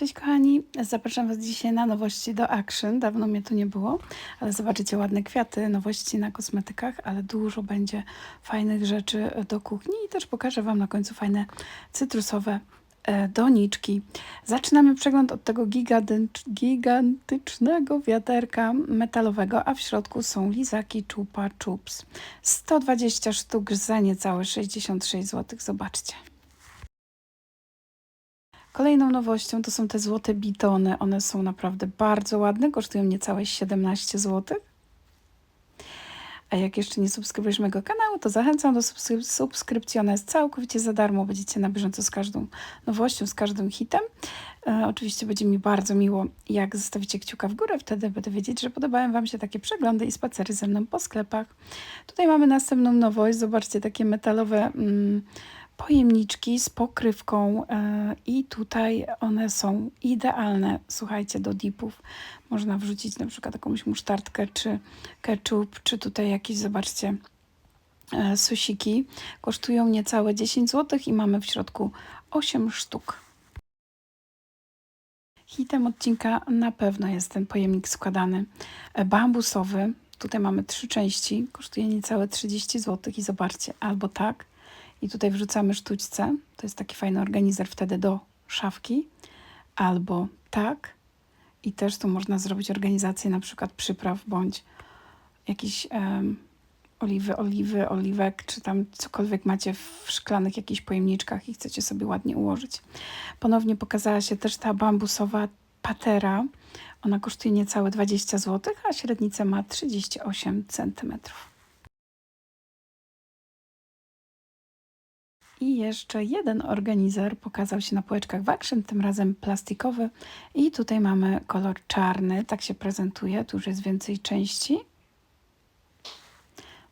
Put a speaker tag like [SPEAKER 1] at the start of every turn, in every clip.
[SPEAKER 1] Cześć kochani, zapraszam Was dzisiaj na nowości do Action. Dawno mnie tu nie było, ale zobaczycie ładne kwiaty, nowości na kosmetykach, ale dużo będzie fajnych rzeczy do kuchni i też pokażę Wam na końcu fajne cytrusowe e, doniczki. Zaczynamy przegląd od tego gigantycz- gigantycznego wiaderka metalowego, a w środku są lizaki Chupa Chups. 120 sztuk za niecałe 66 zł. Zobaczcie. Kolejną nowością to są te złote bitony. One są naprawdę bardzo ładne, kosztują niecałe 17 zł. A jak jeszcze nie subskrybujesz mojego kanału, to zachęcam do subskry- subskrypcji. Ona jest całkowicie za darmo. Będziecie na bieżąco z każdą nowością, z każdym hitem. E, oczywiście będzie mi bardzo miło, jak zostawicie kciuka w górę. Wtedy będę wiedzieć, że podobają Wam się takie przeglądy i spacery ze mną po sklepach. Tutaj mamy następną nowość. Zobaczcie, takie metalowe mm, pojemniczki z pokrywką e, i tutaj one są idealne, słuchajcie, do dipów. Można wrzucić na przykład jakąś musztardkę, czy ketchup, czy tutaj jakieś, zobaczcie, e, susiki. Kosztują niecałe 10 zł i mamy w środku 8 sztuk. Hitem odcinka na pewno jest ten pojemnik składany e, bambusowy. Tutaj mamy trzy części, kosztuje niecałe 30 zł i zobaczcie, albo tak, i tutaj wrzucamy sztućce. To jest taki fajny organizer wtedy do szafki. Albo tak. I też tu można zrobić organizację na przykład przypraw bądź jakieś em, oliwy, oliwy, oliwek, czy tam cokolwiek macie w szklanych jakichś pojemniczkach i chcecie sobie ładnie ułożyć. Ponownie pokazała się też ta bambusowa patera. Ona kosztuje niecałe 20 zł, a średnicę ma 38 centymetrów. I jeszcze jeden organizer pokazał się na półeczkach w Action, tym razem plastikowy. I tutaj mamy kolor czarny, tak się prezentuje. Tu już jest więcej części,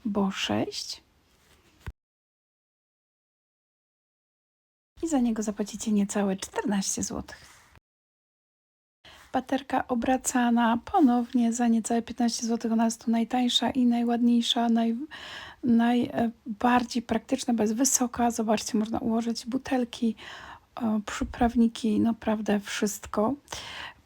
[SPEAKER 1] bo 6. I za niego zapłacicie niecałe 14 zł. Baterka obracana ponownie za niecałe 15 zł. Ona jest tu najtańsza i najładniejsza, naj, najbardziej praktyczna, bo jest wysoka. Zobaczcie, można ułożyć butelki, e, przyprawniki, naprawdę wszystko.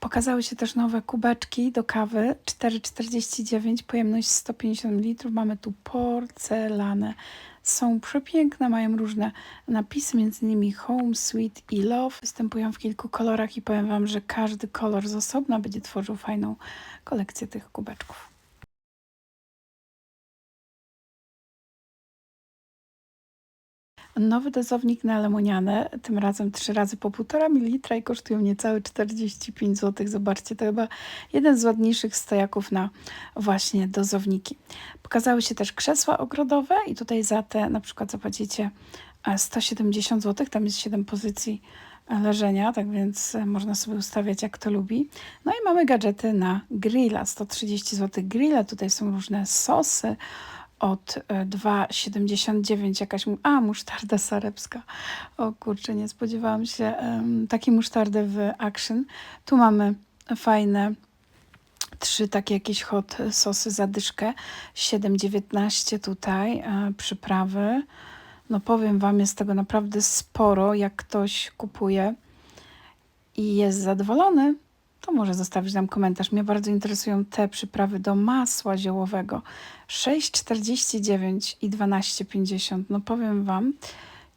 [SPEAKER 1] Pokazały się też nowe kubeczki do kawy 4,49, pojemność 150 ml. Mamy tu porcelanę. Są przepiękne, mają różne napisy, między innymi Home, Sweet i Love. Występują w kilku kolorach i powiem Wam, że każdy kolor z osobna będzie tworzył fajną kolekcję tych kubeczków. Nowy dozownik na lemonianę, tym razem 3 razy po 1,5 ml i kosztują niecałe 45 zł. Zobaczcie, to chyba jeden z ładniejszych stojaków na właśnie dozowniki. Pokazały się też krzesła ogrodowe i tutaj za te na przykład zapłacicie e, 170 zł, tam jest 7 pozycji e, leżenia, tak więc e, można sobie ustawiać jak to lubi. No i mamy gadżety na grilla, 130 zł grilla, tutaj są różne sosy, od e, 2,79 jakaś, mu- a musztarda sarebska. O kurczę, nie spodziewałam się em, takiej musztardy w Action. Tu mamy fajne trzy takie jakieś hot sosy za dyszkę, 7,19 tutaj, e, przyprawy. No powiem Wam, jest tego naprawdę sporo, jak ktoś kupuje i jest zadowolony, to może zostawić nam komentarz. Mnie bardzo interesują te przyprawy do masła ziołowego. 6,49 i 12,50. No powiem Wam,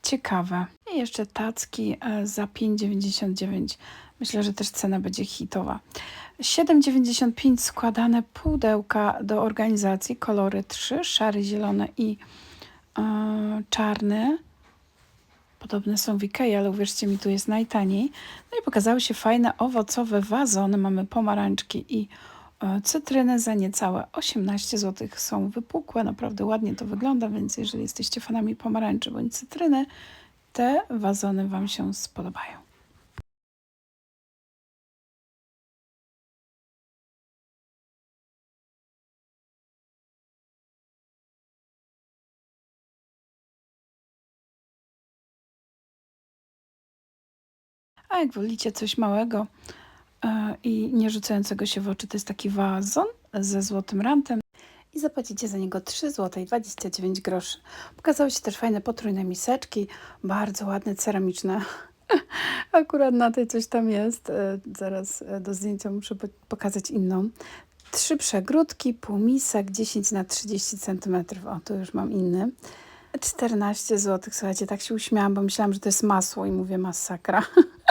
[SPEAKER 1] ciekawe. I jeszcze tacki e, za 5,99. Myślę, że też cena będzie hitowa. 7,95 składane pudełka do organizacji. Kolory 3, szary, zielony i e, czarny. Podobne są w Ikei, ale uwierzcie mi, tu jest najtaniej. No i pokazały się fajne owocowe wazony. Mamy pomarańczki i e, cytryny za niecałe 18 zł. Są wypukłe, naprawdę ładnie to wygląda, więc jeżeli jesteście fanami pomarańczy bądź cytryny, te wazony Wam się spodobają. A jak wolicie coś małego e, i nie rzucającego się w oczy, to jest taki wazon ze złotym rantem i zapłacicie za niego 3 zł i 29 groszy. Pokazały się też fajne potrójne miseczki, bardzo ładne, ceramiczne. Akurat na tej coś tam jest. E, Zaraz e, do zdjęcia muszę po- pokazać inną. Trzy przegródki, półmisek, 10 na 30 cm. O, tu już mam inny. 14 zł. Słuchajcie, tak się uśmiałam, bo myślałam, że to jest masło i mówię masakra.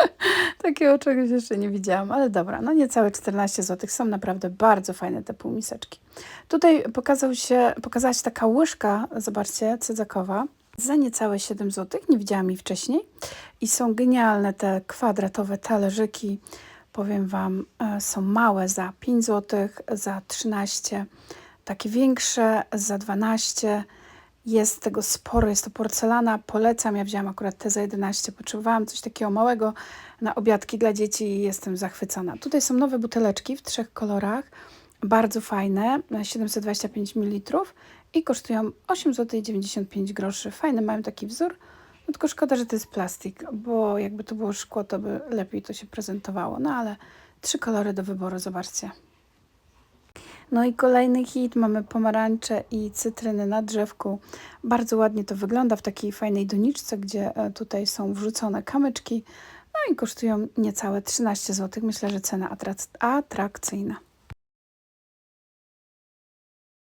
[SPEAKER 1] Takiego czegoś jeszcze nie widziałam, ale dobra, no niecałe 14 zł. Są naprawdę bardzo fajne te półmiseczki. Tutaj pokazał się, pokazała się taka łyżka, zobaczcie, cydzakowa, za niecałe 7 zł. Nie widziałam jej wcześniej. I są genialne te kwadratowe talerzyki. Powiem Wam, e, są małe za 5 zł, za 13, takie większe za 12. Jest tego sporo, jest to porcelana, polecam. Ja wzięłam akurat te za 11, potrzebowałam coś takiego małego na obiadki dla dzieci i jestem zachwycona. Tutaj są nowe buteleczki w trzech kolorach, bardzo fajne, 725 ml i kosztują 8,95 zł. Fajny mają taki wzór, no tylko szkoda, że to jest plastik, bo jakby to było szkło, to by lepiej to się prezentowało. No ale trzy kolory do wyboru, zobaczcie. No i kolejny hit, mamy pomarańcze i cytryny na drzewku. Bardzo ładnie to wygląda w takiej fajnej doniczce, gdzie e, tutaj są wrzucone kamyczki. No i kosztują niecałe 13 zł. Myślę, że cena atrac- atrakcyjna.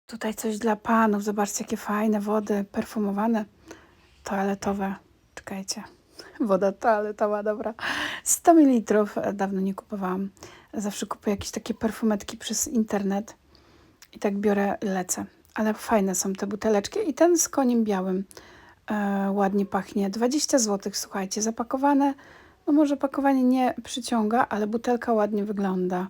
[SPEAKER 1] Tutaj coś dla panów. Zobaczcie, jakie fajne wody perfumowane, toaletowe. Czekajcie. Woda toaletowa, dobra. 100 ml. Dawno nie kupowałam. Zawsze kupuję jakieś takie perfumetki przez internet i tak biorę, lecę. Ale fajne są te buteleczki i ten z koniem białym e, ładnie pachnie. 20 zł, słuchajcie, zapakowane. No może pakowanie nie przyciąga, ale butelka ładnie wygląda.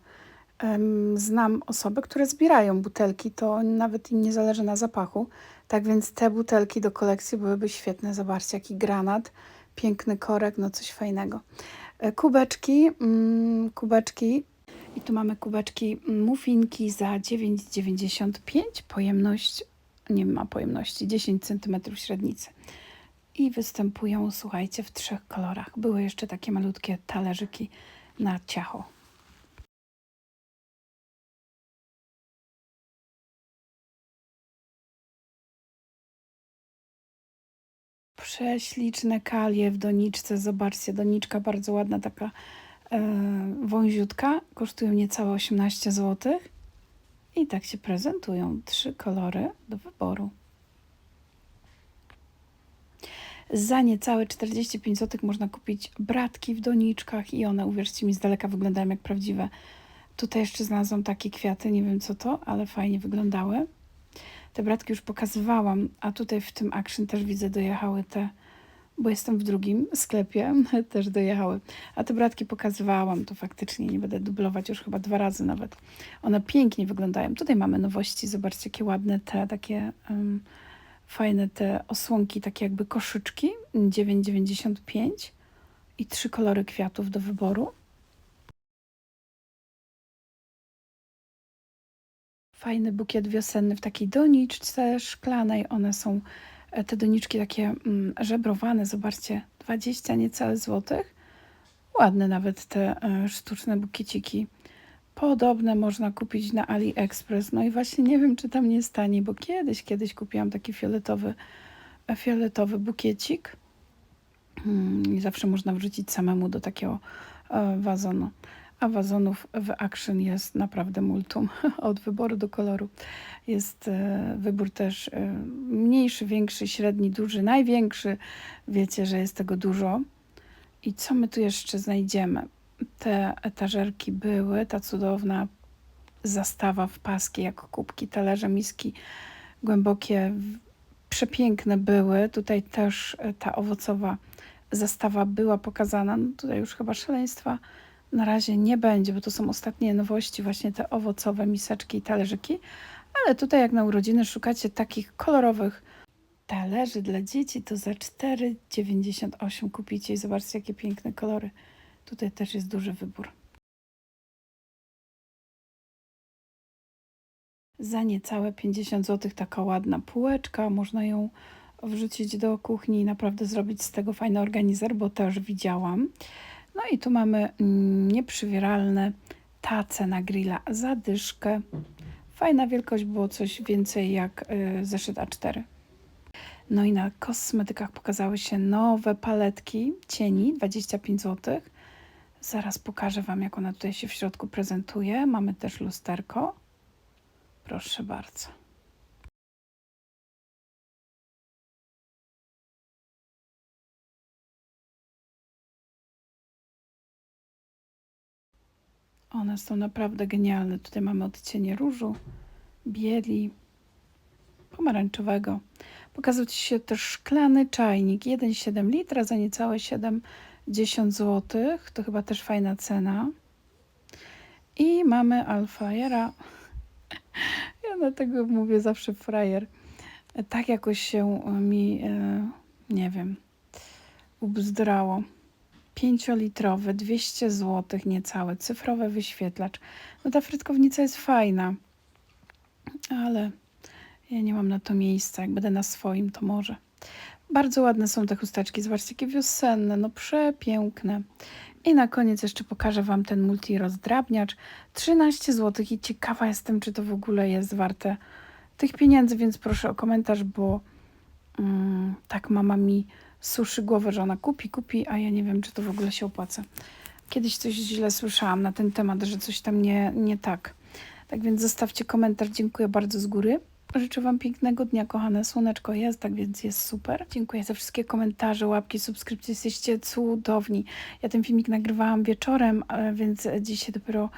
[SPEAKER 1] Znam osoby, które zbierają butelki, to nawet im nie zależy na zapachu. Tak więc te butelki do kolekcji byłyby świetne. Zobaczcie, jaki granat, piękny korek, no coś fajnego. E, Kubeczki, mm, kubeczki. I tu mamy kubeczki muffinki za 9,95. Pojemność, nie ma pojemności, 10 cm średnicy. I występują, słuchajcie, w trzech kolorach. Były jeszcze takie malutkie talerzyki na ciacho. Prześliczne kalie w doniczce. Zobaczcie, doniczka bardzo ładna, taka wąziutka. Kosztują niecałe 18 zł. I tak się prezentują. Trzy kolory do wyboru. Za niecałe 45 zł można kupić bratki w doniczkach i one, uwierzcie mi, z daleka wyglądają jak prawdziwe. Tutaj jeszcze znalazłam takie kwiaty, nie wiem co to, ale fajnie wyglądały. Te bratki już pokazywałam, a tutaj w tym Action też widzę dojechały te, bo jestem w drugim sklepie, też dojechały. A te bratki pokazywałam, to faktycznie nie będę dublować już chyba dwa razy nawet. One pięknie wyglądają. Tutaj mamy nowości, zobaczcie jakie ładne te takie um, fajne te osłonki, takie jakby koszyczki 9,95 i trzy kolory kwiatów do wyboru. Fajny bukiet wiosenny w takiej doniczce szklanej. One są, te doniczki takie mm, żebrowane, zobaczcie, 20 niecałe złotych. Ładne nawet te e, sztuczne bukieciki. Podobne można kupić na AliExpress. No i właśnie nie wiem, czy tam nie stanie, bo kiedyś, kiedyś kupiłam taki fioletowy, e, fioletowy bukiecik. Mm, I zawsze można wrzucić samemu do takiego e, wazonu. A wazonów w Action jest naprawdę multum od wyboru do koloru. Jest e, wybór też e, mniejszy, większy, średni, duży, największy. Wiecie, że jest tego dużo. I co my tu jeszcze znajdziemy? Te etażerki były, ta cudowna zastawa w paski, jak kubki, talerze, miski głębokie, przepiękne były. Tutaj też e, ta owocowa zastawa była pokazana. No tutaj już chyba szaleństwa na razie nie będzie, bo to są ostatnie nowości, właśnie te owocowe miseczki i talerzyki. Ale tutaj jak na urodziny szukacie takich kolorowych talerzy dla dzieci, to za 4,98 kupicie i zobaczcie jakie piękne kolory. Tutaj też jest duży wybór. Za niecałe 50 zł taka ładna półeczka, można ją wrzucić do kuchni i naprawdę zrobić z tego fajny organizer, bo też widziałam. No i tu mamy mm, nieprzywieralne tace na grilla za dyszkę. Fajna wielkość, było coś więcej jak y, zeszyt A4. No i na kosmetykach pokazały się nowe paletki cieni 25 zł. Zaraz pokażę Wam, jak ona tutaj się w środku prezentuje. Mamy też lusterko. Proszę bardzo. One są naprawdę genialne. Tutaj mamy odcienie różu, bieli, pomarańczowego. Pokazał Ci się też szklany czajnik 1,7 litra za niecałe 70 zł. To chyba też fajna cena. I mamy Alfajera. Ja na tego mówię zawsze frajer. Tak jakoś się mi, e, nie wiem, ubzdrało. 5-litrowy, 200 zł niecałe, cyfrowy wyświetlacz. No ta frytkownica jest fajna, ale ja nie mam na to miejsca. Jak będę na swoim, to może. Bardzo ładne są te chusteczki. Zobaczcie, jakie wiosenne, no przepiękne. I na koniec jeszcze pokażę Wam ten multi rozdrabniacz. 13 zł i ciekawa jestem, czy to w ogóle jest warte tych pieniędzy, więc proszę o komentarz, bo mm, tak mama mi suszy głowę, że ona kupi, kupi, a ja nie wiem, czy to w ogóle się opłaca. Kiedyś coś źle słyszałam na ten temat, że coś tam nie, nie tak. Tak więc zostawcie komentarz. Dziękuję bardzo z góry. Życzę Wam pięknego dnia, kochane. Słoneczko jest, tak więc jest super. Dziękuję za wszystkie komentarze, łapki, subskrypcje. Jesteście cudowni. Ja ten filmik nagrywałam wieczorem, e, więc dzisiaj dopiero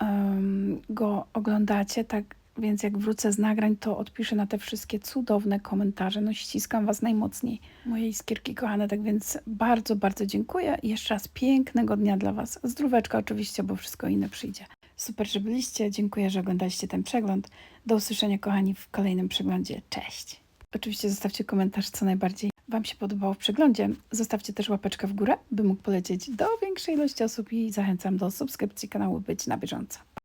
[SPEAKER 1] um, go oglądacie, tak więc jak wrócę z nagrań, to odpiszę na te wszystkie cudowne komentarze. No ściskam Was najmocniej, moje iskierki kochane. Tak więc bardzo, bardzo dziękuję. I jeszcze raz pięknego dnia dla Was. Zdróweczka oczywiście, bo wszystko inne przyjdzie. Super, że byliście. Dziękuję, że oglądaliście ten przegląd. Do usłyszenia, kochani, w kolejnym przeglądzie. Cześć! Oczywiście zostawcie komentarz, co najbardziej Wam się podobało w przeglądzie. Zostawcie też łapeczkę w górę, by mógł polecieć do większej ilości osób i zachęcam do subskrypcji kanału Być na bieżąco.